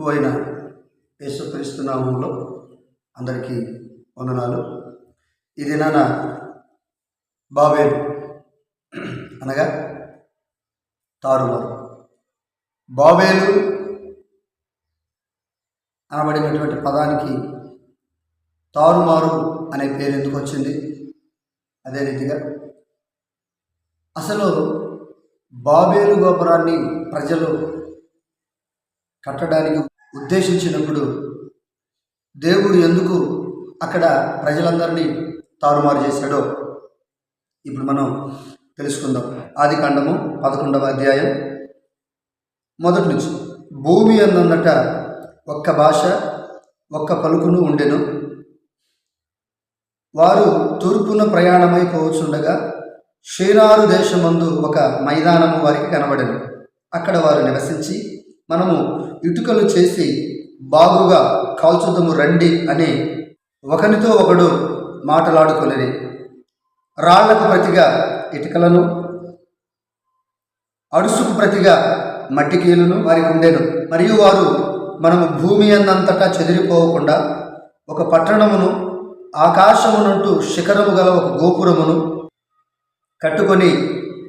ప్రభు అయిన యేసుక్రీస్తు నామంలో అందరికీ వందనాలు. ఈ దినాన బాబేలు అనగా తారుమారు. బాబేలు అనబడినటువంటి పదానికి తారుమారు అనే పేరు ఎందుకు వచ్చింది? అదే రీతిగా అసలు బాబేలు గోపురాన్ని ప్రజలు కట్టడానికి ఉద్దేశించినప్పుడు దేవుడు ఎందుకు అక్కడ ప్రజలందరినీ తారుమారు చేశాడో ఇప్పుడు మనం తెలుసుకుందాం. ఆది కాండము పదకొండవ అధ్యాయం మొదటి నుంచి. భూమి అన్నట ఒక్క భాష ఒక్క పలుకును ఉండెను. వారు తూర్పున ప్రయాణమై పోవచ్చుండగా షీనారు దేశమందు ఒక మైదానము వారికి కనబడెను. అక్కడ వారు నివసించి మనము ఇటుకలు చేసి బాగుగా కాల్చుదము రండి అని ఒకనితో ఒకడు మాటలాడుకొనిరి. రాళ్ళకు ప్రతిగా ఇటుకలను అడుసుకు ప్రతిగా మట్టికీలను వారికి ఉండేను. మరియు వారు మనము భూమి అన్నంతటా చెదిరిపోకుండా ఒక పట్టణమును ఆకాశమునంటూ శిఖరము గల ఒక గోపురమును కట్టుకొని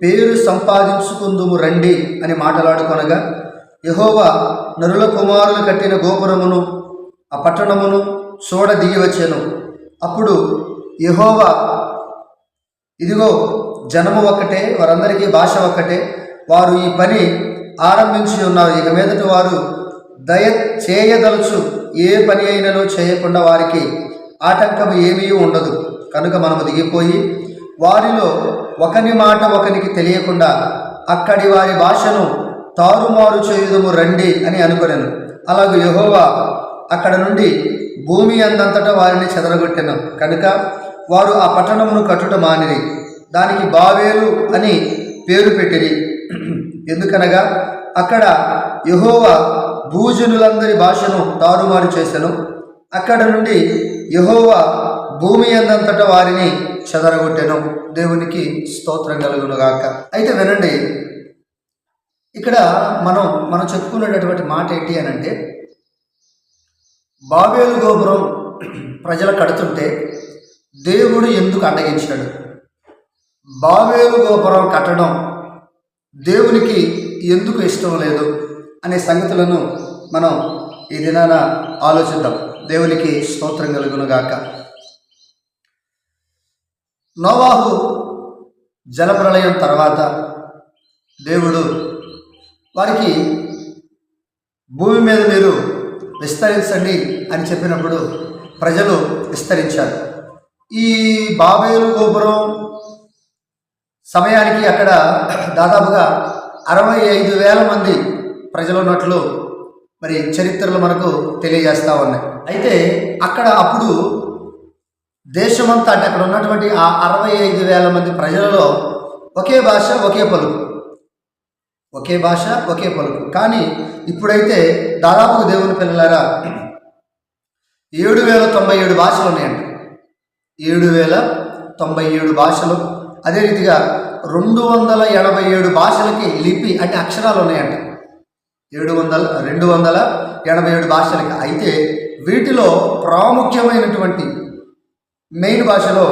పేరు సంపాదించుకుందుము రండి అని మాటలాడుకొనగా యహోవా నరుల కుమారులు కట్టిన గోపురమును ఆ పట్టణమును చూడ దిగి వచ్చాను. అప్పుడు యహోవా ఇదిగో జనము ఒక్కటే వారందరికీ భాష ఒక్కటే. వారు ఈ పని ఆరంభించి ఉన్నారు. ఇక మీదట వారు దయ చేయదలుచు ఏ పని అయినను చేయకుండా వారికి ఆటంకం ఏమీ ఉండదు. కనుక మనము దిగిపోయి వారిలో ఒకని మాట ఒకనికి తెలియకుండా అక్కడి వారి భాషను తారుమారు చేయుదము రండి అని అనుకొనెను. అలాగే యహోవా అక్కడ నుండి భూమి అందంతటా వారిని చెదరగొట్టెను. కనుక వారు ఆ పట్టణమును కట్టుట మానిరి. దానికి బావేలు అని పేరు పెట్టిరి. ఎందుకనగా అక్కడ యహోవా భూజనులందరి భాషను తారుమారు చేశాను అక్కడ నుండి యహోవా భూమి అందంతటా వారిని చెదరగొట్టెను. దేవునికి స్తోత్రం కలుగునుగాక అయితే వినండి ఇక్కడ మనం మనం చెప్పుకునేటటువంటి మాట ఏంటి అని అంటే బాబేలు గోపురం ప్రజలు కడుతుంటే దేవుడు ఎందుకు అడ్డగించాడు? బాబేలు గోపురం కట్టడం దేవునికి ఎందుకు ఇష్టం లేదు అనే సంగతులను మనం ఈ దినాన ఆలోచిద్దాం. దేవునికి స్తోత్రం కలుగును గాక నోవాహు జలప్రళయం తర్వాత దేవుడు వారికి భూమి మీద మీరు విస్తరించండి అని చెప్పినప్పుడు ప్రజలు విస్తరించారు. ఈ బాబేలు గోపురం సమయానికి అక్కడ దాదాపుగా అరవై ఐదు వేల మంది ప్రజలు ఉన్నట్లు మరి చరిత్రలు మనకు తెలియజేస్తూ ఉన్నాయి. అయితే అక్కడ అప్పుడు దేశమంతా అంటే అక్కడ ఉన్నటువంటి ఆ అరవై ఐదు వేల మంది ప్రజలలో ఒకే భాష ఒకే పలుకు. ఒకే భాష ఒకే పలుకు. కానీ ఇప్పుడైతే దాదాపు దేవుని పిల్లలారా ఏడు వేల తొంభై ఏడు భాషలు ఉన్నాయండి. ఏడు వేల తొంభై ఏడు భాషలు. అదే రీతిగా రెండు వందల ఎనభై ఏడు భాషలకి లిపి అంటే అక్షరాలు ఉన్నాయంట. ఏడు వందల రెండు వందల ఎనభై ఏడు భాషలకి. అయితే వీటిలో ప్రాముఖ్యమైనటువంటి మెయిన్ భాషలో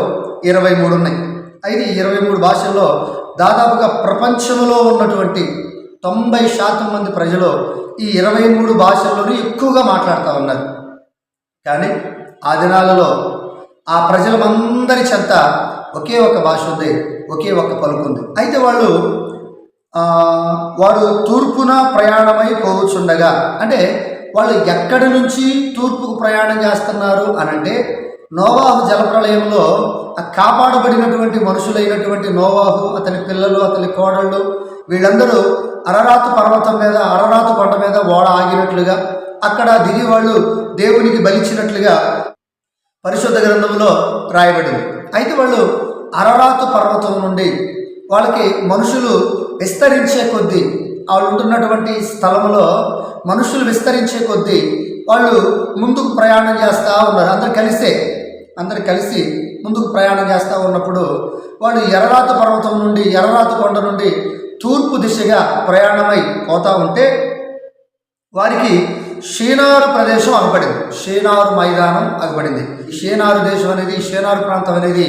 ఇరవై మూడు ఉన్నాయి. అయితే ఇరవై మూడు భాషల్లో దాదాపుగా ప్రపంచంలో ఉన్నటువంటి తొంభై శాతం మంది ప్రజలు ఈ ఇరవై మూడు భాషల్లోనూ ఎక్కువగా మాట్లాడుతూ ఉన్నారు. కానీ ఆ దినాలలో ఆ ప్రజలందరి చెంత ఒకే ఒక భాష ఉంది ఒకే ఒక పలుకు ఉంది. అయితే వాళ్ళు ఆ, వారు తూర్పున ప్రయాణమై పోవచ్చుండగా అంటే వాళ్ళు ఎక్కడి నుంచి తూర్పుకు ప్రయాణం చేస్తున్నారు అని అంటే నోవాహు జలప్రలయంలో కాపాడబడినటువంటి మనుషులైనటువంటి నోవాహు అతని పిల్లలు అతని కోడళ్ళు వీళ్ళందరూ అరరాతు పర్వతం మీద అరరాతు కొండ మీద ఓడ ఆగినట్లుగా అక్కడ దిగి వాళ్ళు దేవునికి బలిచినట్లుగా పరిశుద్ధ గ్రంథంలో రాయబడింది. అయితే వాళ్ళు అరరాతు పర్వతం నుండి వాళ్ళకి మనుషులు విస్తరించే కొద్దీ వాళ్ళు ఉంటున్నటువంటి స్థలంలో మనుషులు విస్తరించే కొద్దీ వాళ్ళు ముందుకు ప్రయాణం చేస్తూ ఉన్నారు. అందరు కలిసే అందరు కలిసి ముందుకు ప్రయాణం చేస్తూ ఉన్నప్పుడు వాళ్ళు ఎర్రరాత పర్వతం నుండి ఎర్రరాత కొండ నుండి తూర్పు దిశగా ప్రయాణమై పోతూ ఉంటే వారికి షీనారు ప్రదేశం అగపడింది. షీనారు మైదానం అగపడింది. షీనారు దేశం అనేది షీనారు ప్రాంతం అనేది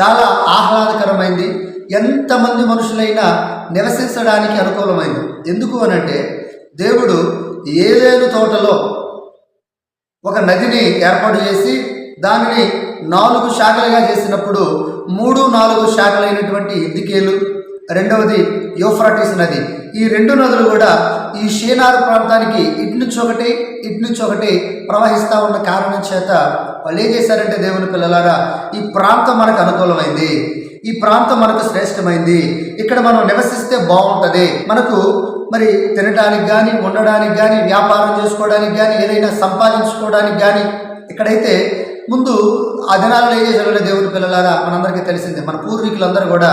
చాలా ఆహ్లాదకరమైంది. ఎంతమంది మనుషులైనా నివసించడానికి అనుకూలమైంది. ఎందుకు అనంటే దేవుడు ఏదేను తోటలో ఒక నదిని ఏర్పాటు చేసి దానిని నాలుగు శాఖలుగా చేసినప్పుడు మూడు నాలుగు శాఖలైనటువంటి ఇద్దికేలు రెండవది యోఫ్రాటిస్ నది. ఈ రెండు నదులు కూడా ఈ షేనార్ ప్రాంతానికి ఇటు నుంచి ఒకటి ఒకటి ప్రవహిస్తూ ఉన్న కారణం చేత వాళ్ళు ఏం చేశారంటే దేవుని పిల్లలారా ఈ ప్రాంతం మనకు అనుకూలమైంది. ఈ ప్రాంతం మనకు శ్రేష్టమైంది. ఇక్కడ మనం నివసిస్తే బాగుంటుంది. మనకు మరి తినడానికి కానీ ఉండడానికి కానీ వ్యాపారం చేసుకోవడానికి కానీ ఏదైనా సంపాదించుకోవడానికి కానీ ఇక్కడైతే ముందు ఆ దినాలలో ఏం చేశారంటే దేవుని పిల్లలారా మనందరికీ తెలిసిందే మన పూర్వీకులందరూ కూడా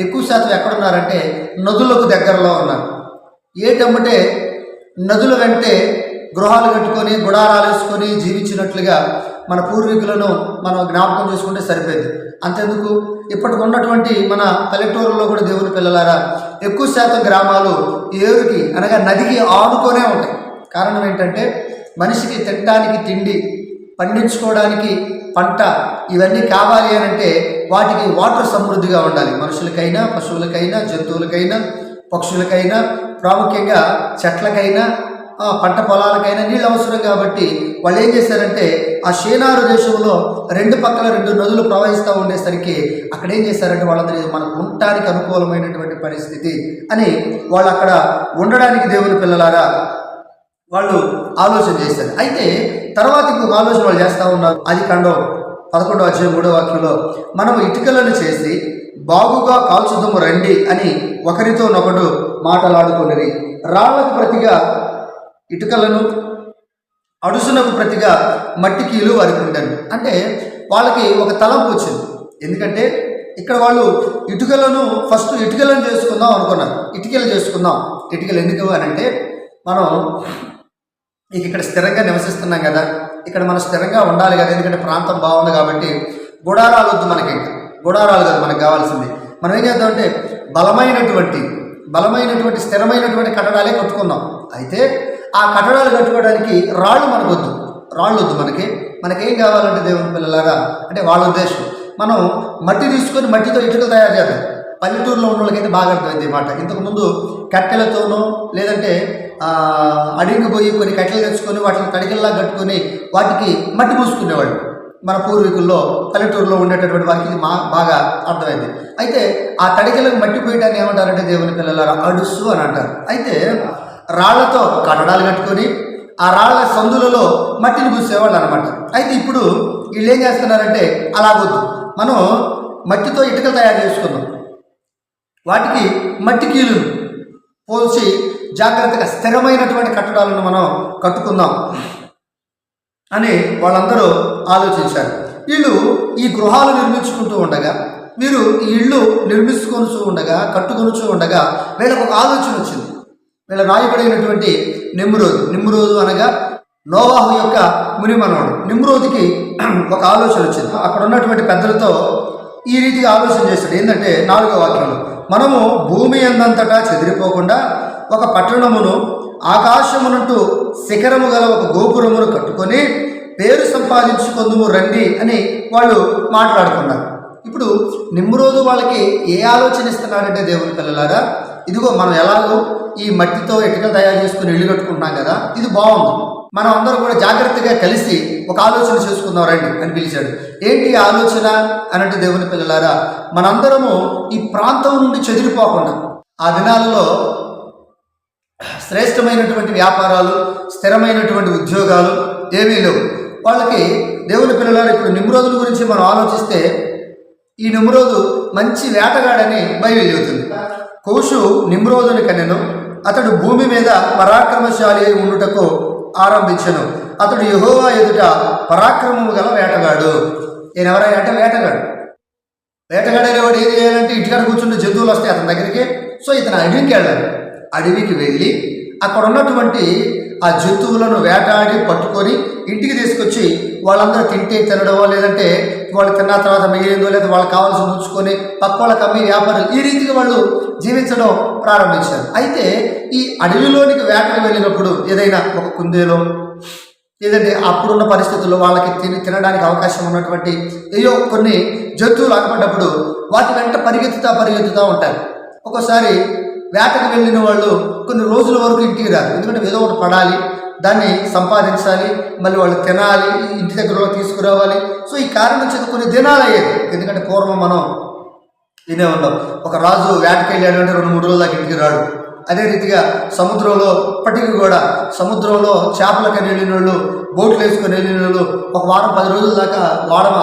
ఎక్కువ శాతం ఎక్కడున్నారంటే నదులకు దగ్గరలో ఉన్నారు. ఏటమ్మంటే నదుల వెంటే గృహాలు కట్టుకొని గుడారాలు వేసుకొని జీవించినట్లుగా మన పూర్వీకులను మనం జ్ఞాపకం చేసుకుంటే సరిపోయింది. అంతెందుకు? ఇప్పటికి ఉన్నటువంటి మన పల్లెటూరులో కూడా దేవుని పిల్లలారా ఎక్కువ శాతం గ్రామాలు ఏరుకి అనగా నదికి ఆనుకొనే ఉంటాయి. కారణం ఏంటంటే మనిషికి తినడానికి తిండి పండించుకోవడానికి పంట ఇవన్నీ కావాలి అని అంటే వాటికి వాటర్ సమృద్ధిగా ఉండాలి. మనుషులకైనా పశువులకైనా జంతువులకైనా పక్షులకైనా ప్రాముఖ్యంగా చెట్లకైనా పంట పొలాలకైనా నీళ్ళు అవసరం కాబట్టి వాళ్ళు ఏం చేశారంటే ఆ షేనారు దేశంలో రెండు పక్కల రెండు నదులు ప్రవహిస్తూ ఉండేసరికి అక్కడ ఏం చేశారంటే వాళ్ళందరూ మనకు ఉండటానికి అనుకూలమైనటువంటి పరిస్థితి అని వాళ్ళు అక్కడ ఉండడానికి దేవుని పిల్లలారా వాళ్ళు ఆలోచన చేశారు. అయితే తర్వాత ఇంకొక ఆలోచన వాళ్ళు చేస్తూ ఉన్నారు. అది కండో పదకొండో అధ్యాయం మూడో వాక్యంలో మనం ఇటుకలను చేసి బాగుగా కాల్చుదము రండి అని ఒకరితోనొకడు మాటలాడుకుని రాళ్ళకు ప్రతిగా ఇటుకలను అడుసునకు ప్రతిగా మట్టి కీలు వారికి ఉండను అంటే వాళ్ళకి ఒక తలంపు వచ్చింది. ఎందుకంటే ఇక్కడ వాళ్ళు ఇటుకలను ఫస్ట్ ఇటుకలను చేసుకుందాం అనుకున్నారు. ఇటుకలు చేసుకుందాం. ఇటుకలు ఎందుకు అని అంటే మనం ఇక ఇక్కడ స్థిరంగా నివసిస్తున్నాం కదా ఇక్కడ మనం స్థిరంగా ఉండాలి కదా ఎందుకంటే ప్రాంతం బాగుంది కాబట్టి గుడారాలు వద్దు మనకి గుడారాలు కదా మనకు కావాల్సింది. మనం ఏం చేద్దామంటే బలమైనటువంటి బలమైనటువంటి స్థిరమైనటువంటి కట్టడాలే కట్టుకుందాం. అయితే ఆ కట్టడాలు కట్టుకోవడానికి రాళ్ళు మనకు వద్దు. రాళ్ళు వద్దు మనకి. మనకేం కావాలంటే దేవుని పిల్లలాగా అంటే వాళ్ళ ఉద్దేశం. మనం మట్టి తీసుకొని మట్టితో ఇటుకలు తయారు చేద్దాం. పల్లెటూరులో ఉన్న వాళ్ళకైతే బాగా అర్థమైంది ఈ మాట. ఇంతకుముందు కట్టెలతోనో లేదంటే అడవికి పోయి కొన్ని కట్టెలు తెచ్చుకొని వాటిని తడికల్లా కట్టుకొని వాటికి మట్టి పూసుకునేవాళ్ళు. మన పూర్వీకుల్లో పల్లెటూరులో ఉండేటటువంటి వారికి ఇది మా బాగా అర్థమైంది. అయితే ఆ తడికలకు మట్టి పోయటాన్ని ఏమంటారంటే దేవుని పిల్లలారా? అడుసు అని అంటారు. అయితే రాళ్ళతో కట్టడాలు కట్టుకొని ఆ రాళ్ళ సందులలో మట్టిని పూసేవాళ్ళు అనమాట అయితే ఇప్పుడు వీళ్ళు ఏం చేస్తున్నారంటే అలాగొద్దు. మనం మట్టితో ఇటుకలు తయారు చేసుకుందాం. వాటికి మట్టి కీలు పోల్చి జాగ్రత్తగా స్థిరమైనటువంటి కట్టడాలను మనం కట్టుకుందాం అని వాళ్ళందరూ ఆలోచించారు. వీళ్ళు ఈ గృహాలు నిర్మించుకుంటూ ఉండగా వీరు ఈ ఇళ్ళు నిర్మించుకొనుచూ ఉండగా కట్టుకొనుచూ ఉండగా వీళ్ళకు ఒక ఆలోచన వచ్చింది. వీళ్ళ నాయకుడైనటువంటి నిమ్రోజు నిమ్రోజు అనగా నోవాహు యొక్క మునిమనవాడు నిమ్రోజుకి ఒక ఆలోచన వచ్చింది. అక్కడ ఉన్నటువంటి పెద్దలతో ఈ రీతిగా ఆలోచన చేశాడు. ఏంటంటే నాలుగో వాక్యంలో మనము భూమి అందంతటా చెదిరిపోకుండా ఒక పట్టణమును ఆకాశమునంటూ శిఖరము గల ఒక గోపురమును కట్టుకొని పేరు సంపాదించుకుందుము రండి అని వాళ్ళు మాట్లాడుకున్నారు. ఇప్పుడు నిమ్రోజు వాళ్ళకి ఏ ఆలోచన ఇస్తున్నాడంటే దేవుని పిల్లలారా ఇదిగో మనం ఎలాగో ఈ మట్టితో ఇటుకలు తయారు చేసుకుని ఇల్లు కట్టుకుంటున్నాం కదా ఇది బాగుంది. మనం అందరం కూడా జాగ్రత్తగా కలిసి ఒక ఆలోచన చేసుకుందాం రండి అని పిలిచాడు. ఏంటి ఆలోచన అనంటే దేవుని పిల్లలారా మనందరము ఈ ప్రాంతం నుండి చెదిరిపోకుండా ఆ దినాలలో శ్రేష్టమైనటువంటి వ్యాపారాలు స్థిరమైనటువంటి ఉద్యోగాలు ఏమీ లేవు. వాళ్ళకి దేవుని పిల్లలు ఇప్పుడు నిమ్రోజుల గురించి మనం ఆలోచిస్తే ఈ నిమ్రోజు మంచి వేటగాడని బైబిల్ చెబుతుంది. కోషు నిమ్రోజుని కనెను అతడు భూమి మీద పరాక్రమశాలి అయి ఉండుటకు ఆరంభించను. అతడు యహోవా ఎదుట పరాక్రమము గల వేటగాడు. ఈయన ఎవరైనా అంటే వేటగాడు. వేటగాడేవాడు ఏం చేయాలంటే ఇంటికాడ కూర్చుంటే జంతువులు వస్తాయి అతని దగ్గరికి. సో ఇతను అడవికి వెళ్ళాలి. అడవికి వెళ్ళి అక్కడ ఉన్నటువంటి ఆ జంతువులను వేటాడి పట్టుకొని ఇంటికి తీసుకొచ్చి వాళ్ళందరూ తింటే తినడమో లేదంటే వాళ్ళు తిన్న తర్వాత మిగిలిందో లేదా వాళ్ళకి కావాల్సి ఉంచుకొని పక్క వాళ్ళకి అమ్మి వ్యాపారం ఈ రీతిగా వాళ్ళు జీవించడం ప్రారంభించారు. అయితే ఈ అడవిలోనికి వేటకు వెళ్ళినప్పుడు ఏదైనా ఒక కుందేలో లేదంటే అప్పుడున్న పరిస్థితుల్లో వాళ్ళకి తిని తినడానికి అవకాశం ఉన్నటువంటి ఏయో కొన్ని జంతువులు ఆకపడ్డప్పుడు వాటి వెంట పరిగెత్తుతా పరిగెత్తుతూ ఉంటారు. ఒక్కోసారి వేటకు వెళ్ళిన వాళ్ళు కొన్ని రోజుల వరకు ఇంటికి రారు. ఎందుకంటే ఏదో ఒకటి పడాలి దాన్ని సంపాదించాలి మళ్ళీ వాళ్ళు తినాలి ఇంటి దగ్గర తీసుకురావాలి. సో ఈ కారణం చేత కొన్ని దినాలు అయ్యేది ఎందుకంటే పూర్వం మనం వినే ఉన్నాం ఒక రాజు వేటకి వెళ్ళాడు అంటే రెండు మూడు రోజుల దాకా ఇంటికి రాడు. అదే రీతిగా సముద్రంలో ఇప్పటికీ కూడా సముద్రంలో చేపలకని వెళ్ళిన వాళ్ళు బోట్లు వేసుకొని వెళ్ళిన వాళ్ళు ఒక వారం పది రోజుల దాకా వారం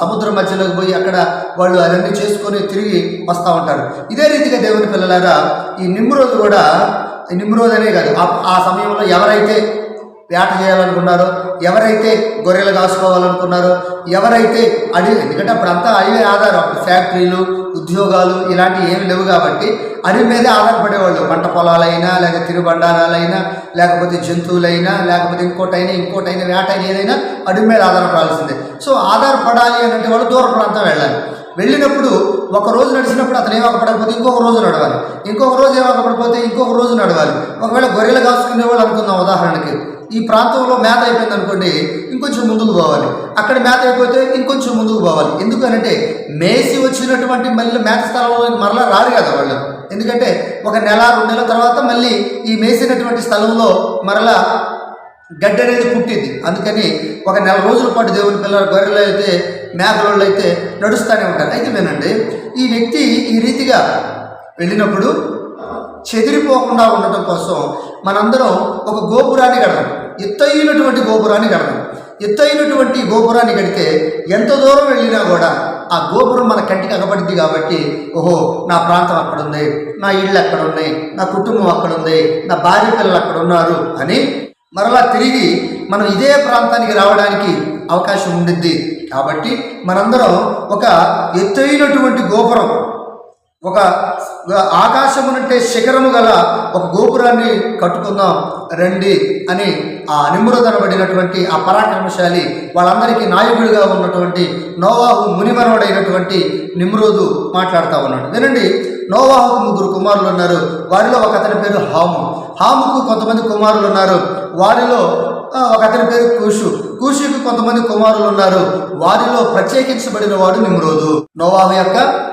సముద్రం మధ్యలోకి పోయి అక్కడ వాళ్ళు అవన్నీ చేసుకొని తిరిగి వస్తూ ఉంటారు. ఇదే రీతిగా దేవుని పిల్లలారా ఈ నిమ్రోజు కూడా ఈ అనే కాదు ఆ- ఆ సమయంలో ఎవరైతే వేట చేయాలనుకున్నారో ఎవరైతే గొర్రెలు కాసుకోవాలనుకున్నారో ఎవరైతే అడవి ఎందుకంటే అప్పుడు అంతా అడవి ఆధారం అప్పుడు ఫ్యాక్టరీలు ఉద్యోగాలు ఇలాంటివి ఏమి లేవు కాబట్టి అడవి మీదే ఆధారపడేవాళ్ళు. పంట పొలాలైనా లేక తిరుబండారాలైనా లేకపోతే జంతువులైనా లేకపోతే ఇంకోటైనా ఇంకోటైనా వేటైనా ఏదైనా అడవి మీద ఆధారపడాల్సిందే. సో ఆధారపడాలి అని అంటే వాళ్ళు దూర ప్రాంతం వెళ్ళాలి. వెళ్ళినప్పుడు ఒక రోజు నడిచినప్పుడు అతను ఏమొకపడకపోతే ఇంకొక రోజు నడవాలి. ఇంకొక రోజు ఏమొకపడిపోతే ఇంకొక రోజు నడవాలి. ఒకవేళ గొర్రెలు కాసుకునే వాళ్ళు అనుకుందాం ఉదాహరణకి. ఈ ప్రాంతంలో మేత అయిపోయింది అనుకోండి ఇంకొంచెం ముందుకు పోవాలి. అక్కడ మేత అయిపోతే ఇంకొంచెం ముందుకు పోవాలి. ఎందుకనంటే మేసి వచ్చినటువంటి మళ్ళీ మేత స్థలంలోకి మరలా రారు కదా వాళ్ళు. ఎందుకంటే ఒక నెల రెండు నెలల తర్వాత మళ్ళీ ఈ మేసినటువంటి స్థలంలో మరలా గడ్డి అనేది పుట్టింది. అందుకని ఒక నెల రోజుల పాటు దేవుని పిల్లలు గొర్రెలు అయితే మేకలు అయితే నడుస్తూనే ఉంటారు. అయితే వినండి ఈ వ్యక్తి ఈ రీతిగా వెళ్ళినప్పుడు చెదిరిపోకుండా ఉండటం కోసం మనందరం ఒక గోపురాన్ని కడదాం ఎత్తైనటువంటి గోపురాన్ని కడదాం ఎత్తైనటువంటి గోపురాన్ని కడితే ఎంత దూరం వెళ్ళినా కూడా ఆ గోపురం మన కంటికి అగపడింది కాబట్టి ఓహో నా ప్రాంతం అక్కడ ఉంది నా ఇళ్ళు అక్కడున్నాయి నా కుటుంబం అక్కడ ఉంది నా భార్య పిల్లలు అక్కడ ఉన్నారు అని మరలా తిరిగి మనం ఇదే ప్రాంతానికి రావడానికి అవకాశం ఉండిద్ది. కాబట్టి మనందరం ఒక ఎత్తైనటువంటి గోపురం ఒక ఆకాశమునంటే శిఖరము గల ఒక గోపురాన్ని కట్టుకుందాం రండి అని ఆ నిమ్రోధనబడినటువంటి ఆ పరాక్రమశాలి వాళ్ళందరికీ నాయకుడిగా ఉన్నటువంటి నోవాహు మునిమనవడైనటువంటి నిమ్రోదు మాట్లాడుతూ ఉన్నాడు. వినండి నోవాహుకు ముగ్గురు కుమారులు ఉన్నారు. వారిలో ఒక అతని పేరు హాము. హాముకు కొంతమంది కుమారులు ఉన్నారు. వారిలో ఒక అతని పేరు కూషు. కూషుకు కొంతమంది కుమారులు ఉన్నారు. వారిలో ప్రత్యేకించబడిన వాడు నిమ్రోదు నోవాహు యొక్క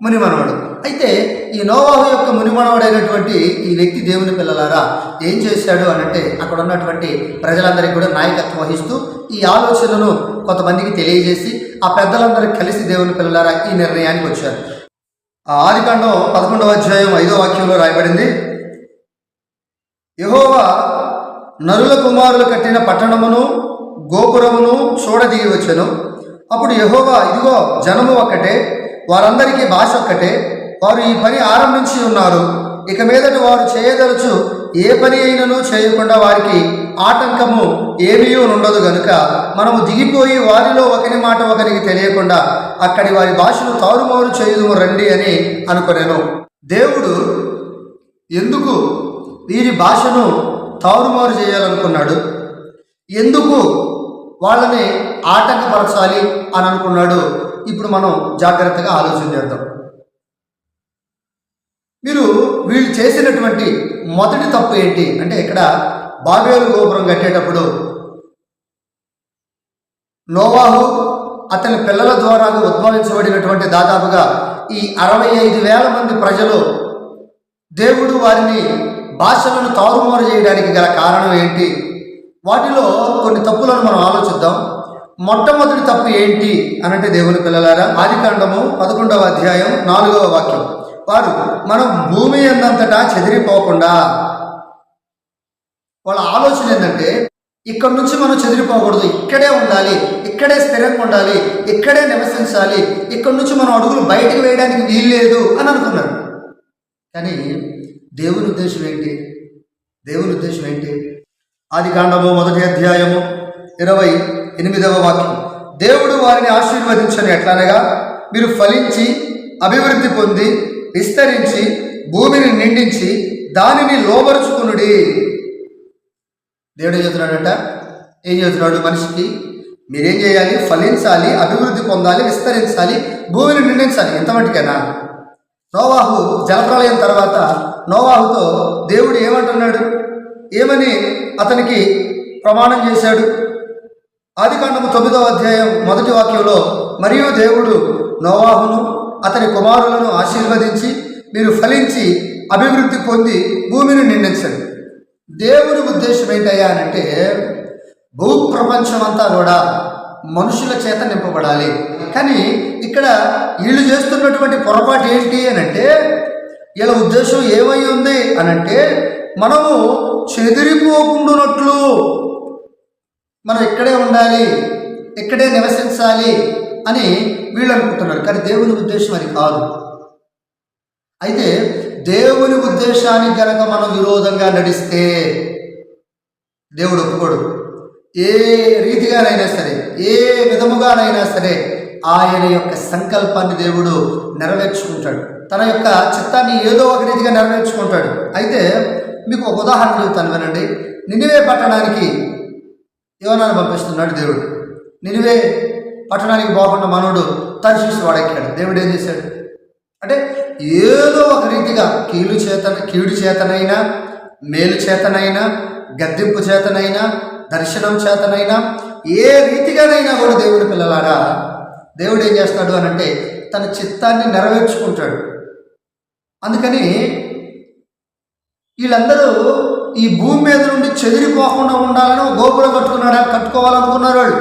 మునిమనవడు. అయితే ఈ నోవాహు యొక్క మునిమనవడైనటువంటి ఈ వ్యక్తి దేవుని పిల్లలారా ఏం చేశాడు అనంటే అక్కడ ఉన్నటువంటి ప్రజలందరికీ కూడా నాయకత్వం వహిస్తూ ఈ ఆలోచనను కొంతమందికి తెలియజేసి ఆ పెద్దలందరూ కలిసి దేవుని పిల్లలారా ఈ నిర్ణయానికి వచ్చారు. ఆ ఆదికాండం పదకొండవ అధ్యాయం ఐదో వాక్యంలో రాయబడింది. యహోవా నరుల కుమారులు కట్టిన పట్టణమును గోపురమును చూడదిగి వచ్చెను అప్పుడు యహోవా ఇదిగో జనము ఒక్కటే. వారందరికీ భాష ఒక్కటే. వారు ఈ పని ఆరంభించి ఉన్నారు. ఇక మీదట వారు చేయదలుచు ఏ పని అయినను చేయకుండా వారికి ఆటంకము ఏమీ ఉండదు గనుక మనము దిగిపోయి వారిలో ఒకరి మాట ఒకరికి తెలియకుండా అక్కడి వారి భాషను తారుమారు చేయుదుము రండి అని అనుకునేను. దేవుడు ఎందుకు వీరి భాషను తారుమారు చేయాలనుకున్నాడు? ఎందుకు వాళ్ళని ఆటంకపరచాలి అని అనుకున్నాడు? ఇప్పుడు మనం జాగ్రత్తగా ఆలోచన చేద్దాం. మీరు వీళ్ళు చేసినటువంటి మొదటి తప్పు ఏంటి? అంటే ఇక్కడ బాబేలు గోపురం కట్టేటప్పుడు నోవాహు అతని పిల్లల ద్వారా ఉద్భవించబడినటువంటి దాదాపుగా ఈ అరవై ఐదు వేల మంది ప్రజలు దేవుడు వారిని భాషలను తారుమారు చేయడానికి గల కారణం ఏంటి? వాటిలో కొన్ని తప్పులను మనం ఆలోచిద్దాం. మొట్టమొదటి తప్పు ఏంటి అనంటే దేవుని పిల్లలారా ఆదికాండము పదకొండవ అధ్యాయం నాలుగవ వాక్యం. వారు మనం భూమి ఎందంతటా చెదిరిపోకుండా వాళ్ళ ఆలోచన ఏంటంటే ఇక్కడ నుంచి మనం చెదిరిపోకూడదు ఇక్కడే ఉండాలి ఇక్కడే స్థిరంగా ఉండాలి ఇక్కడే నివసించాలి ఇక్కడ నుంచి మనం అడుగులు బయటకు వేయడానికి వీల్లేదు అని అనుకున్నారు. కానీ దేవుని ఉద్దేశం ఏంటి? దేవుని ఉద్దేశం ఏంటి? ఆది కాండము మొదటి అధ్యాయము ఇరవై ఎనిమిదవ వాక్యం. దేవుడు వారిని ఆశీర్వదించని ఎట్లనగా మీరు ఫలించి అభివృద్ధి పొంది విస్తరించి భూమిని నిండించి దానిని లోబరుచుకునుడి. దేవుడు ఏం చెబుతున్నాడట ఏం చెబుతున్నాడు మనిషికి? మీరేం చేయాలి? ఫలించాలి అభివృద్ధి పొందాలి విస్తరించాలి భూమిని నిండించాలి. ఎంతమటికైనా నోవాహు జలప్రలయం తర్వాత నోవాహుతో దేవుడు ఏమంటున్నాడు? ఏమని అతనికి ప్రమాణం చేశాడు? ఆదికాండము తొమ్మిదవ అధ్యాయం మొదటి వాక్యంలో మరియు దేవుడు నోవాహును అతని కుమారులను ఆశీర్వదించి మీరు ఫలించి అభివృద్ధి పొంది భూమిని నిండించండి దేవుని ఉద్దేశం ఏంటయ్యా అంటే భూ ప్రపంచం అంతా కూడా మనుషుల చేత నింపబడాలి. కానీ ఇక్కడ వీళ్ళు చేస్తున్నటువంటి పొరపాటు ఏంటి అని అంటే వీళ్ళ ఉద్దేశం ఏమై ఉంది అనంటే మనము చెదిరిపోకుండానట్లు మనం ఇక్కడే ఉండాలి ఇక్కడే నివసించాలి అని వీళ్ళు అనుకుంటున్నారు. కానీ దేవుని ఉద్దేశం అది కాదు. అయితే దేవుని ఉద్దేశానికి గనక మనం విరోధంగా నడిస్తే దేవుడు ఒప్పుకోడు. ఏ రీతిగానైనా సరే ఏ విధముగానైనా సరే ఆయన యొక్క సంకల్పాన్ని దేవుడు నెరవేర్చుకుంటాడు. తన యొక్క చిత్తాన్ని ఏదో ఒక రీతిగా నెరవేర్చుకుంటాడు. అయితే మీకు ఒక ఉదాహరణ చెబుతాను వినండి. నినివే పట్టణానికి యోనాన్ని పంపిస్తున్నాడు దేవుడు. నినివే పట్టణానికి పోకుండా మనోడు తర్శీసు వాడెక్కాడు. దేవుడు ఏం చేశాడు? అంటే ఏదో ఒక రీతిగా కీలు చేత కీడు చేతనైనా మేలు చేతనైనా గద్దెంపు చేతనైనా దర్శనం చేతనైనా ఏ రీతిగానైనా కూడా దేవుడు పిల్లలాడా దేవుడు ఏం చేస్తాడు అని అంటే తన చిత్తాన్ని నెరవేర్చుకుంటాడు. అందుకని వీళ్ళందరూ ఈ భూమి మీద నుండి చెదిరిపోకుండా ఉండాలని గోపురం కట్టుకున్నాడు? కట్టుకోవాలనుకున్నారు వాళ్ళు.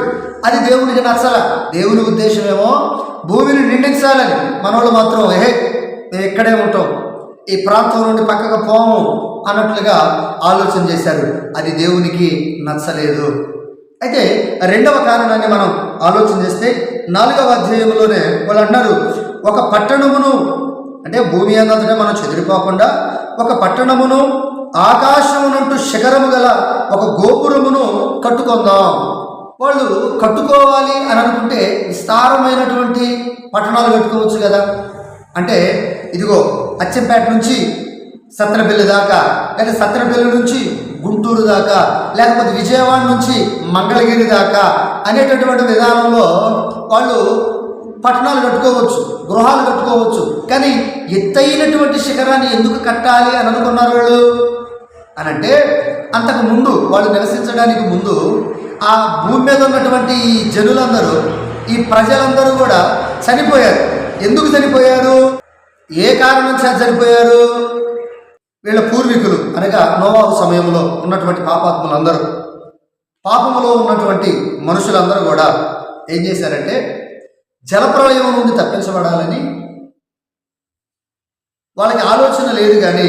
అది దేవుడికి నచ్చల. దేవుని ఉద్దేశం ఏమో భూమిని నిండించాలని. మనోళ్ళు మాత్రం ఏ మేము ఇక్కడే ఉంటాం. ఈ ప్రాంతం నుండి పక్కకు పోము అన్నట్లుగా ఆలోచన చేశారు. అది దేవునికి నచ్చలేదు. అయితే రెండవ కారణాన్ని మనం ఆలోచన చేస్తే నాలుగవ అధ్యాయంలోనే వాళ్ళు అన్నారు ఒక పట్టణమును అంటే భూమి అంతటా మనం చెదిరిపోకుండా ఒక పట్టణమును ఆకాశమునంటూ శిఖరము గల ఒక గోపురమును కట్టుకుందాం. వాళ్ళు కట్టుకోవాలి అని అనుకుంటే విస్తారమైనటువంటి పట్టణాలు కట్టుకోవచ్చు కదా. అంటే ఇదిగో అచ్చంపేట నుంచి సత్రపల్లి దాకా లేదా సత్రపల్లి నుంచి గుంటూరు దాకా లేకపోతే విజయవాడ నుంచి మంగళగిరి దాకా అనేటటువంటి విధానంలో వాళ్ళు పట్టణాలు కట్టుకోవచ్చు గృహాలు కట్టుకోవచ్చు. కానీ ఎత్తైనటువంటి శిఖరాన్ని ఎందుకు కట్టాలి అని అనుకున్నారు వాళ్ళు? అని అంటే అంతకు ముందు వాళ్ళు నివసించడానికి ముందు ఆ భూమి మీద ఉన్నటువంటి ఈ జనులందరూ ఈ ప్రజలందరూ కూడా చనిపోయారు. ఎందుకు చనిపోయారు? ఏ కారణం చేత చనిపోయారు? వీళ్ళ పూర్వీకులు అనగా నోవాహు సమయంలో ఉన్నటువంటి పాపాత్ములందరూ. పాపములో ఉన్నటువంటి మనుషులందరూ కూడా ఏం చేశారంటే జలప్రలయం నుండి తప్పించబడాలని వాళ్ళకి ఆలోచన లేదు కానీ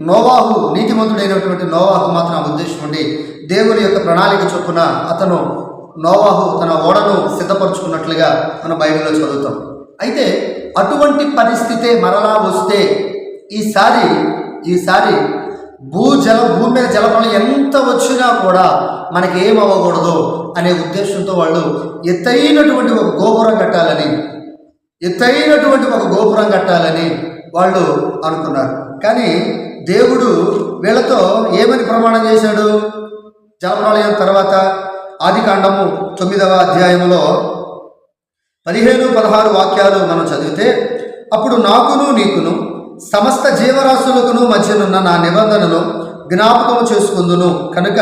నోవాహు నీతిమంతుడైనటువంటి నోవాహు మాత్రం ఆ ఉద్దేశం ఉండి దేవుని యొక్క ప్రణాళిక చొప్పున అతను నోవాహు తన ఓడను సిద్ధపరచుకున్నట్లుగా మన బైబిల్లో చదువుతాం. అయితే అటువంటి పరిస్థితే మరలా వస్తే ఈసారి ఈసారి భూ జల భూమి మీద జలప్రలయం ఎంత వచ్చినా కూడా మనకి ఏం అవ్వకూడదు అనే ఉద్దేశంతో వాళ్ళు ఎత్తైనటువంటి ఒక గోపురం కట్టాలని ఎత్తైనటువంటి ఒక గోపురం కట్టాలని వాళ్ళు అనుకున్నారు. కానీ దేవుడు వీళ్ళతో ఏమని ప్రమాణం చేశాడు? జలప్రలయం తర్వాత ఆది కాండము తొమ్మిదవ అధ్యాయంలో పదిహేను పదహారు వాక్యాలు మనం చదివితే అప్పుడు నాకును నీకును సమస్త జీవరాశులకును మధ్యనున్న నా నిబంధనను జ్ఞాపకము చేసుకుందును. కనుక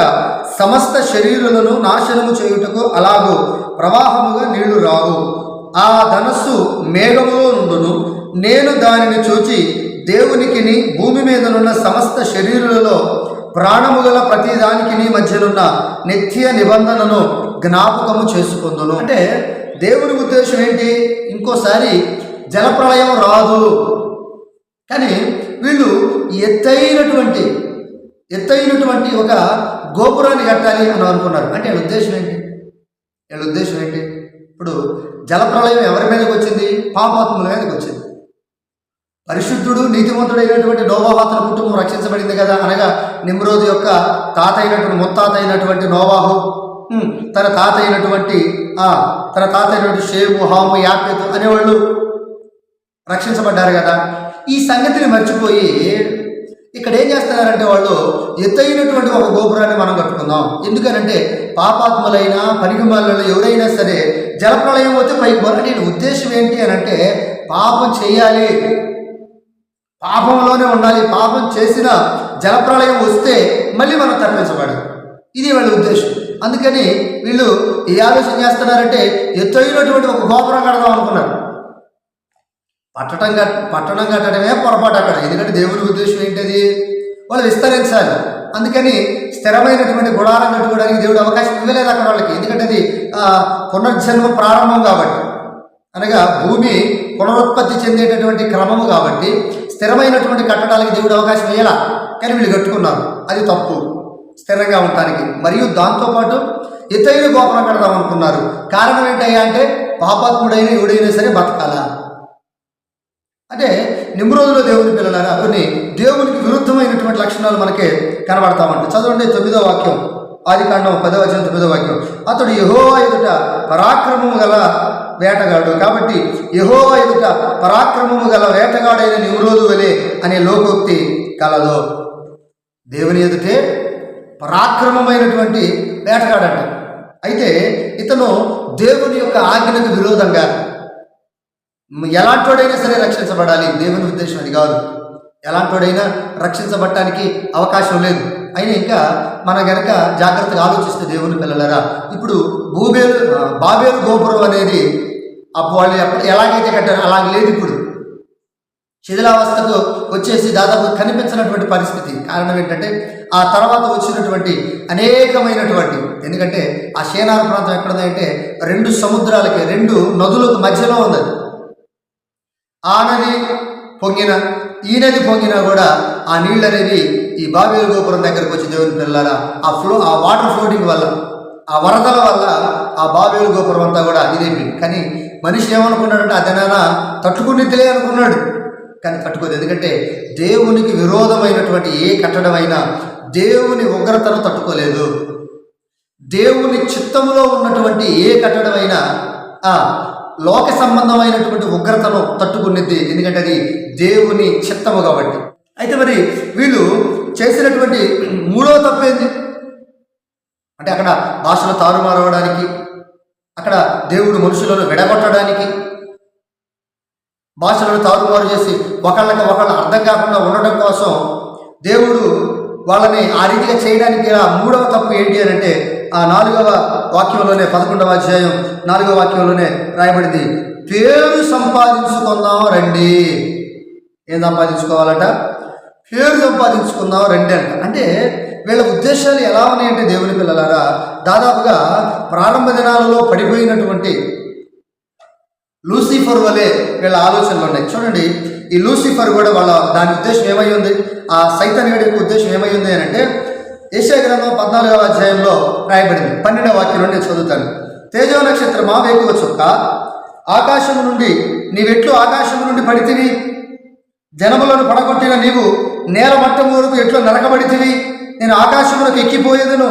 సమస్త శరీరులను నాశనము చేయుటకు అలాగూ ప్రవాహముగా నీళ్ళు రావు. ఆ ధనస్సు మేఘములో నుండును. నేను దానిని చూచి దేవునికిని భూమి మీదనున్న సమస్త శరీరులలో ప్రాణము గల ప్రతి దానికి మధ్యనున్న నిత్య నిబంధనను జ్ఞాపకము చేసుకుందును. అంటే దేవుని ఉద్దేశం ఏంటి? ఇంకోసారి జలప్రళయం రాదు. కానీ వీళ్ళు ఎత్తైనటువంటి ఎత్తైనటువంటి ఒక గోపురాన్ని కట్టాలి అని అనుకున్నారు. అంటే వీళ్ళ ఉద్దేశం ఏంటి? వీళ్ళ ఉద్దేశం ఏంటి? ఇప్పుడు జలప్రళయం ఎవరి మీదకి వచ్చింది? పాపాత్ముల మీదకి వచ్చింది. పరిశుద్ధుడు నీతిమంతుడైనటువంటి నోవాహాతన కుటుంబం రక్షించబడింది కదా అనగా నిమ్రోజు యొక్క తాత అయినటువంటి ముత్తాత అయినటువంటి నోవాహు తన తాత అయినటువంటి తన తాత అయినటువంటి షేబు హాము యాపేతు అనేవాళ్ళు రక్షించబడ్డారు కదా. ఈ సంగతిని మర్చిపోయి ఇక్కడ ఏం చేస్తున్నారంటే వాళ్ళు ఎత్తైనటువంటి ఒక గోపురాన్ని మనం కట్టుకుందాం. ఎందుకనంటే పాపాత్ములైన పనికిమాలలో ఎవరైనా సరే జలప్రళయం వస్తే పైకి పోరు ఉద్దేశం ఏంటి అని అంటే పాపం చేయాలి. పాపంలోనే ఉండాలి. పాపం చేసిన జలప్రళయం వస్తే మళ్ళీ మనం తప్పించబడాలి ఇది వాళ్ళ ఉద్దేశం. అందుకని వీళ్ళు ఏ ఆలోచన చేస్తున్నారంటే ఎత్తైనటువంటి ఒక గోపురం కడదాం అనుకున్నారు. పట్టడం కట్ పట్టణం కట్టడమే పొరపాటు అక్కడ. ఎందుకంటే దేవుని ఉద్దేశం ఏంటది? వాళ్ళు విస్తరించాలి. అందుకని స్థిరమైనటువంటి గుడారం కట్టుకోవడానికి దేవుడు అవకాశం ఇవ్వలేదు అక్కడ వాళ్ళకి. ఎందుకంటే అది పునర్జన్మ ప్రారంభం కాబట్టి. అనగా భూమి పునరుత్పత్తి చెందేటటువంటి క్రమము కాబట్టి స్థిరమైనటువంటి కట్టడాలకి దేవుడు అవకాశం ఇవ్వాల కానీ వీళ్ళు కట్టుకున్నారు. అది తప్పు. స్థిరంగా ఉండటానికి. మరియు దాంతోపాటు ఎత్తైన గోపురం కడదాం అనుకున్నారు. కారణం ఏంటయ్యా అంటే పాపాత్ముడైన ఎవడైనా సరే బతకాలా? అంటే నిమ్రోజులో దేవుని పిల్లలారా కొన్ని దేవునికి విరుద్ధమైనటువంటి లక్షణాలు మనకి కనబడతామంట చదవండి తొమ్మిదో వాక్యం. ఆది కాండం పదో వచ్చిన తొమ్మిదో వాక్యం. అతడు యహోవా ఎదుట పరాక్రమము గల వేటగాడు. కాబట్టి యహోవా ఎదుట పరాక్రమము గల వేటగాడైన నిమ్రోజు వలె అనే లోకోక్తి కలదు. దేవుని ఎదుటే పరాక్రమమైనటువంటి వేటగాడంట. అయితే ఇతను దేవుని యొక్క ఆజ్ఞకు విరోధంగా ఎలాంటోడైనా సరే రక్షించబడాలి. దేవుని ఉద్దేశం అది కాదు. ఎలాంటోడైనా రక్షించబడటానికి అవకాశం లేదు. అయినా ఇంకా మన గనక జాగ్రత్తగా ఆలోచిస్తే దేవుని పిల్లలరా ఇప్పుడు భూబేలు బాబేలు గోపురం అనేది అప్పుడు వాళ్ళు ఎప్పుడు ఎలాగైతే కట్టారు అలాగ లేదు ఇప్పుడు. శిథిలావస్థకు వచ్చేసి దాదాపు కనిపించినటువంటి పరిస్థితి. కారణం ఏంటంటే ఆ తర్వాత వచ్చినటువంటి అనేకమైనటువంటి ఎందుకంటే ఆ షేనార్ ప్రాంతం ఎక్కడుందంటే రెండు సముద్రాలకి రెండు నదులకు మధ్యలో ఉంది ఆ నది పొంగిన ఈ నది పొంగినా కూడా ఆ నీళ్ళు అనేది ఈ బాబేలు గోపురం దగ్గరకు వచ్చి దేవుని పిల్లల ఆ ఫ్లో ఆ వాటర్ ఫ్లోటింగ్ వల్ల ఆ వరదల వల్ల ఆ బాబేలు గోపురం అంతా కూడా ఇదైపోయింది కానీ మనిషి ఏమనుకున్నాడంటే అదనైనా తట్టుకుని అనుకున్నాడు. కానీ తట్టుకోదు ఎందుకంటే దేవునికి విరోధమైనటువంటి ఏ కట్టడమైనా దేవుని ఉగ్రతను తట్టుకోలేదు. దేవుని చిత్తంలో ఉన్నటువంటి ఏ కట్టడమైనా లోక సంబంధమైనటువంటి ఉగ్రతను తట్టుకునేది ఎందుకంటే అది దేవుని చిత్తము కాబట్టి. అయితే మరి వీళ్ళు చేసినటువంటి మూడవ తప్పేంది అంటే అక్కడ భాషలు తారుమారవడానికి అక్కడ దేవుడు మనుషులను విడగొట్టడానికి భాషలను తారుమారు చేసి ఒకళ్ళకి ఒకళ్ళ అర్థం కాకుండా ఉండడం కోసం దేవుడు వాళ్ళని ఆ రీతిగా చేయడానికి ఆ మూడవ తప్పు ఏంటి అని అంటే ఆ నాలుగవ వాక్యంలోనే పదకొండవ అధ్యాయం నాలుగవ వాక్యంలోనే రాయబడింది. పేరు సంపాదించుకుందాం రండి? ఏం సంపాదించుకోవాలట? పేరు సంపాదించుకుందాం రండి అంట. అంటే వీళ్ళ ఉద్దేశాలు ఎలా ఉన్నాయంటే దేవుని పిల్లలారా దాదాపుగా ప్రారంభ దినాలలో పడిపోయినటువంటి లూసిఫర్ వలె వీళ్ళ ఆలోచనలు ఉన్నాయి. చూడండి ఈ లూసిఫర్ కూడా వాళ్ళ దాని ఉద్దేశం ఏమై ఉంది? ఆ సైతన్యుడి యొక్క ఉద్దేశం ఏమై ఉంది అని అంటే ఏషియా గ్రంథం పద్నాలుగవ అధ్యాయంలో రాయబడింది. పన్నెండవ వాక్యం నుండి నేను చదువుతాను. తేజో నక్షత్రమా వేకువ చుక్క ఆకాశం నుండి నీవెట్లు ఆకాశం నుండి పడితివి. జనములను పడగొట్టిన నీవు నేల మట్టం వరకు ఎట్లు నరకబడితివి. నేను ఆకాశములకు ఎక్కిపోయేదను.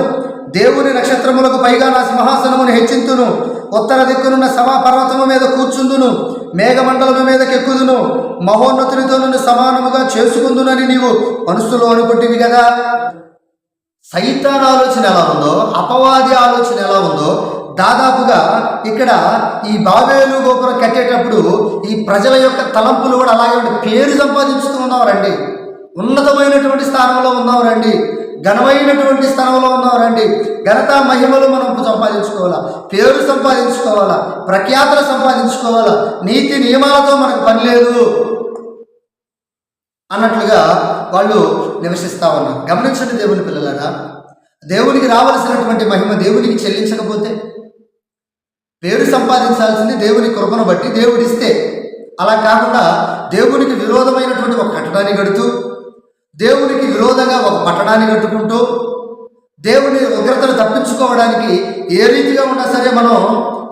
దేవుని నక్షత్రములకు పైగా నా సింహాసనమును హెచ్చింతును. ఉత్తర దిక్కునున్న సమా పర్వతము మీద కూర్చుందును. మేఘమండలము మీద ఎక్కుదును. మహోన్నతునితో నన్ను సమానముగా చేసుకుందునని నీవు మనస్సులో అనుకుంటివి కదా సైతాన్ ఆలోచన ఎలా ఉందో అపవాది ఆలోచన ఎలా ఉందో దాదాపుగా ఇక్కడ ఈ బాబేలు గోపురం కట్టేటప్పుడు ఈ ప్రజల యొక్క తలంపులు కూడా అలాగే ఉండి పేరు సంపాదించుతూ ఉన్నవారండి. ఉన్నతమైనటువంటి స్థానంలో ఉన్నవారండి. ఘనమైనటువంటి స్థానంలో ఉన్నవారండి. ఘనత మహిమలు మనం సంపాదించుకోవాలా? పేరు సంపాదించుకోవాలా? ప్రఖ్యాతలు సంపాదించుకోవాలా? నీతి నియమాలతో మనకు పని లేదు. అన్నట్లుగా వాళ్ళు నివసిస్తూ ఉన్నారు. గమనించండి దేవుని పిల్లలారా దేవునికి రావలసినటువంటి మహిమ దేవునికి చెల్లించకపోతే పేరు సంపాదించాల్సింది దేవుని కృపను బట్టి దేవుడిస్తే. అలా కాకుండా దేవునికి విరోధమైనటువంటి ఒక కట్టడాన్ని కడుతూ దేవునికి విరోధంగా ఒక పట్టణాన్ని కట్టుకుంటూ దేవుని ఉగ్రతను తప్పించుకోవడానికి ఏ రీతిగా ఉన్నా సరే మనం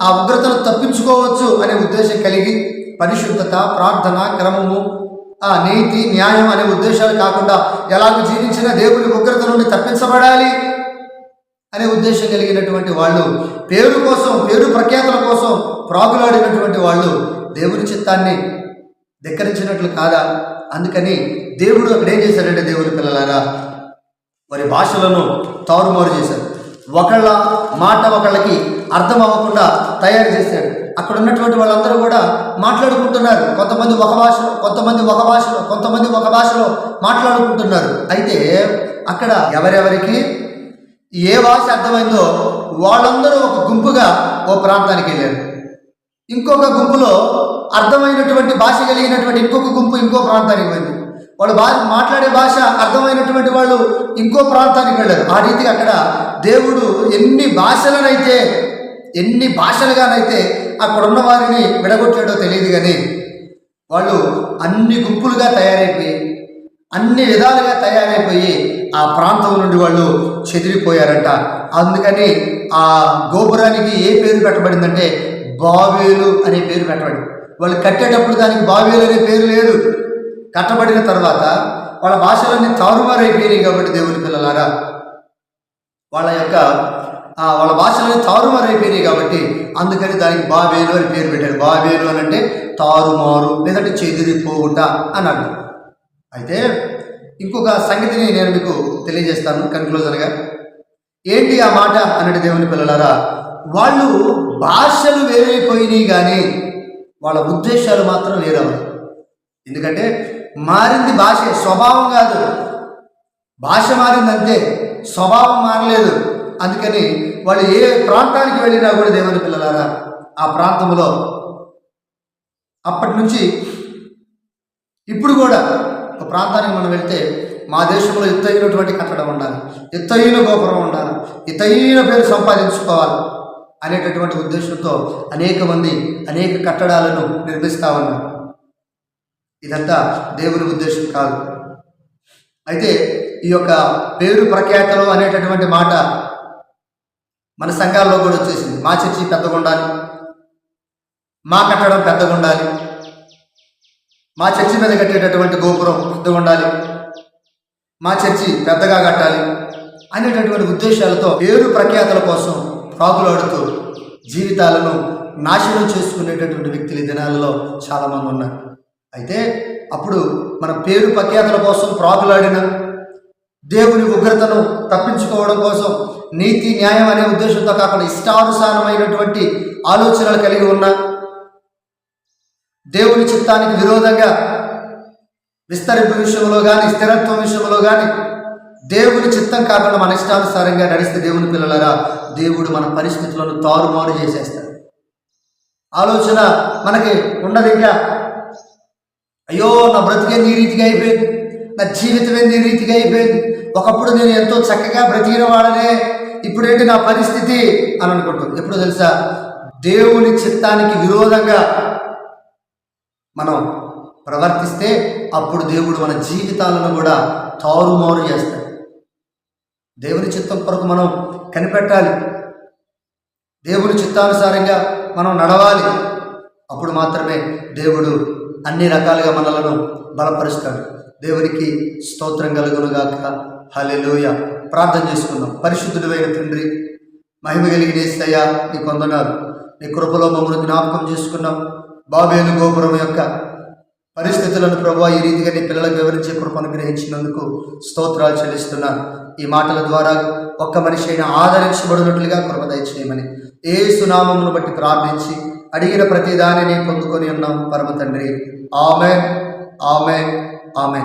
ఆ ఉగ్రతను తప్పించుకోవచ్చు అనే ఉద్దేశం కలిగి పరిశుద్ధత ప్రార్థన క్రమము ఆ నీతి న్యాయం అనే ఉద్దేశాలు కాకుండా ఎలాగ జీవించినా దేవుని ఉగ్రత నుండి తప్పించబడాలి అనే ఉద్దేశం కలిగినటువంటి వాళ్ళు పేరు కోసం పేరు ప్రఖ్యాతల కోసం ప్రాగులాడినటువంటి వాళ్ళు దేవుని చిత్తాన్ని ధిక్కరించినట్లు కాదా? అందుకని దేవుడు అక్కడ ఏం చేశాడంటే దేవుని పిల్లలారా వారి భాషలను తారుమారు చేశారు ఒకళ్ళ మాట ఒకళ్ళకి అర్థం అవ్వకుండా తయారు చేశాడు. అక్కడ ఉన్నటువంటి వాళ్ళందరూ కూడా మాట్లాడుకుంటున్నారు. కొంతమంది ఒక భాషలో కొంతమంది ఒక భాషలో కొంతమంది ఒక భాషలో మాట్లాడుకుంటున్నారు. అయితే అక్కడ ఎవరెవరికి ఏ భాష అర్థమైందో వాళ్ళందరూ ఒక గుంపుగా ఓ ప్రాంతానికి వెళ్ళారు. ఇంకొక గుంపులో అర్థమైనటువంటి భాష కలిగినటువంటి ఇంకొక గుంపు ఇంకో ప్రాంతానికి వెళ్ళింది. వాళ్ళు భాష మాట్లాడే భాష అర్థమైనటువంటి వాళ్ళు ఇంకో ప్రాంతానికి వెళ్ళారు. ఆ రీతిగా అక్కడ దేవుడు ఎన్ని భాషలనైతే ఎన్ని భాషలుగానైతే అక్కడ ఉన్న వారిని విడగొట్టాడో తెలియదు కానీ వాళ్ళు అన్ని గుంపులుగా తయారైపోయి అన్ని విధాలుగా తయారైపోయి ఆ ప్రాంతం నుండి వాళ్ళు చెదిరిపోయారంట. అందుకని ఆ గోపురానికి ఏ పేరు పెట్టబడిందంటే బావేలు అనే పేరు పెట్టబడింది. వాళ్ళు కట్టేటప్పుడు దానికి బావేలు అనే పేరు లేదు. కట్టబడిన తర్వాత వాళ్ళ భాషలన్నీ తారుమారైపోయినాయి కాబట్టి దేవుని పిల్లలారా. వాళ్ళ యొక్క వాళ్ళ వాళ్ళ తారుమారు అయిపోయినాయి కాబట్టి అందుకని దానికి బాబేలు అని పేరు పెట్టారు. బాబేలు అని అంటే తారుమారు లేదంటే చెదిరిపోవుట అని అర్థం. అయితే ఇంకొక సంగతిని నేను మీకు తెలియజేస్తాను కన్క్లూజన్గా ఏంటి ఆ మాట అన్నట్టు దేవుని పిల్లలారా వాళ్ళు భాషలు వేరైపోయినాయి కానీ వాళ్ళ ఉద్దేశాలు మాత్రం వేరవు ఎందుకంటే మారింది భాష స్వభావం కాదు. భాష మారిందంటే స్వభావం మారలేదు. అందుకని వాళ్ళు ఏ ప్రాంతానికి వెళ్ళినా కూడా దేవుని పిల్లలారా ఆ ప్రాంతంలో అప్పటి నుంచి ఇప్పుడు కూడా ఒక ప్రాంతానికి మనం వెళ్తే మా దేశంలో ఎత్తైనటువంటి కట్టడం ఉండాలి ఎత్తైన గోపురం ఉండాలి ఎత్తైన పేరు సంపాదించుకోవాలి అనేటటువంటి ఉద్దేశంతో అనేక మంది అనేక కట్టడాలను నిర్మిస్తా ఉన్నారు. ఇదంతా దేవుని ఉద్దేశం కాదు. అయితే ఈ యొక్క పేరు ప్రఖ్యాతలు అనేటటువంటి మాట మన సంఘాల్లో కూడా వచ్చేసింది. మా చర్చి పెద్దగా ఉండాలి మా కట్టడం పెద్దగా ఉండాలి మా చర్చి మీద కట్టేటటువంటి గోపురం పెద్దగా ఉండాలి మా చర్చి పెద్దగా కట్టాలి అనేటటువంటి ఉద్దేశాలతో పేరు ప్రఖ్యాతల కోసం ప్రాకులాడుతూ జీవితాలను నాశనం చేసుకునేటటువంటి వ్యక్తులు ఈ దినాలలో చాలామంది ఉన్నారు. అయితే అప్పుడు మన పేరు ప్రఖ్యాతల కోసం ప్రాకులాడిన దేవుని ఉగ్రతను తప్పించుకోవడం కోసం నీతి న్యాయం అనే ఉద్దేశంతో కాకుండా ఇష్టానుసారమైనటువంటి ఆలోచనలు కలిగి ఉన్న దేవుని చిత్తానికి విరోధంగా విస్తరింపు విషయంలో కానీ స్థిరత్వం విషయంలో కానీ దేవుని చిత్తం కాకుండా మన ఇష్టానుసారంగా నడిస్తే దేవుని పిల్లలరా దేవుడు మన పరిస్థితులను తారుమారు చేసేస్తాడు. ఆలోచన మనకి ఉండదు ఇంకా అయ్యో నా బ్రతికే నీ రీతిగా అయిపోయింది. నా జీవితమే నీ రీతిగా అయిపోయింది. ఒకప్పుడు నేను ఎంతో చక్కగా బ్రతికిన వాడనే ఇప్పుడేంటి నా పరిస్థితి అని అనుకుంటాం ఎప్పుడు తెలుసా? దేవుని చిత్తానికి విరోధంగా మనం ప్రవర్తిస్తే అప్పుడు దేవుడు మన జీవితాలను కూడా తారుమారు చేస్తాడు. దేవుని చిత్తం కొరకు మనం కనిపెట్టాలి. దేవుని చిత్తానుసారంగా మనం నడవాలి. అప్పుడు మాత్రమే దేవుడు అన్ని రకాలుగా మనలను బలపరుస్తాడు. దేవునికి స్తోత్రం కలుగునుగాక. హలెలోయ ప్రార్థన చేసుకుందాం. పరిశుద్ధుడైన తండ్రి మహిమ కలిగిన ఏసయ్యా నీ కొందనాలు. నీ కృపలో మమ్మల్ని జ్ఞాపకం చేసుకున్నాం. బాబేలు గోపురం యొక్క పరిస్థితులను ప్రభా ఈ రీతిగా నీ పిల్లలకు వివరించే కృపను గ్రహించినందుకు స్తోత్రాలు చెల్లిస్తున్నాను ఈ మాటల ద్వారా ఒక్క మనిషి అయినా ఆదరించబడినట్లుగా కృప దయచేయమని ఏ సునామమును బట్టి ప్రార్థించి అడిగిన ప్రతి దానిని పొందుకొని ఉన్నాం పరమ తండ్రి. ఆమె ఆమె ఆమె